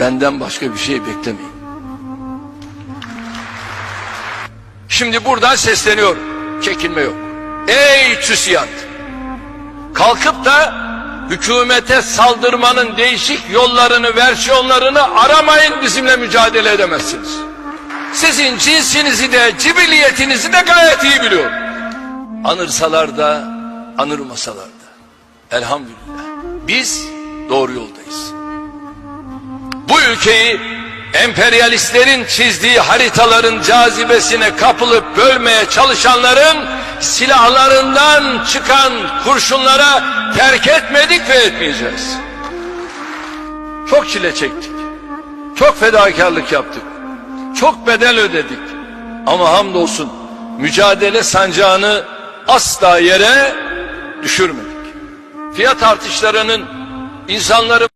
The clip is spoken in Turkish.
Benden başka bir şey beklemeyin. Şimdi buradan sesleniyorum. Çekinme yok. Ey TÜSİAD! Kalkıp da hükümete saldırmanın değişik yollarını, versiyonlarını aramayın bizimle mücadele edemezsiniz. Sizin cinsinizi de, cibiliyetinizi de gayet iyi biliyorum. Anırsalar da, anırmasalar da. Elhamdülillah. Biz doğru yoldayız. Ülkeyi emperyalistlerin çizdiği haritaların cazibesine kapılıp bölmeye çalışanların silahlarından çıkan kurşunlara terk etmedik ve etmeyeceğiz. Çok çile çektik. Çok fedakarlık yaptık. Çok bedel ödedik. Ama hamdolsun mücadele sancağını asla yere düşürmedik. Fiyat artışlarının insanları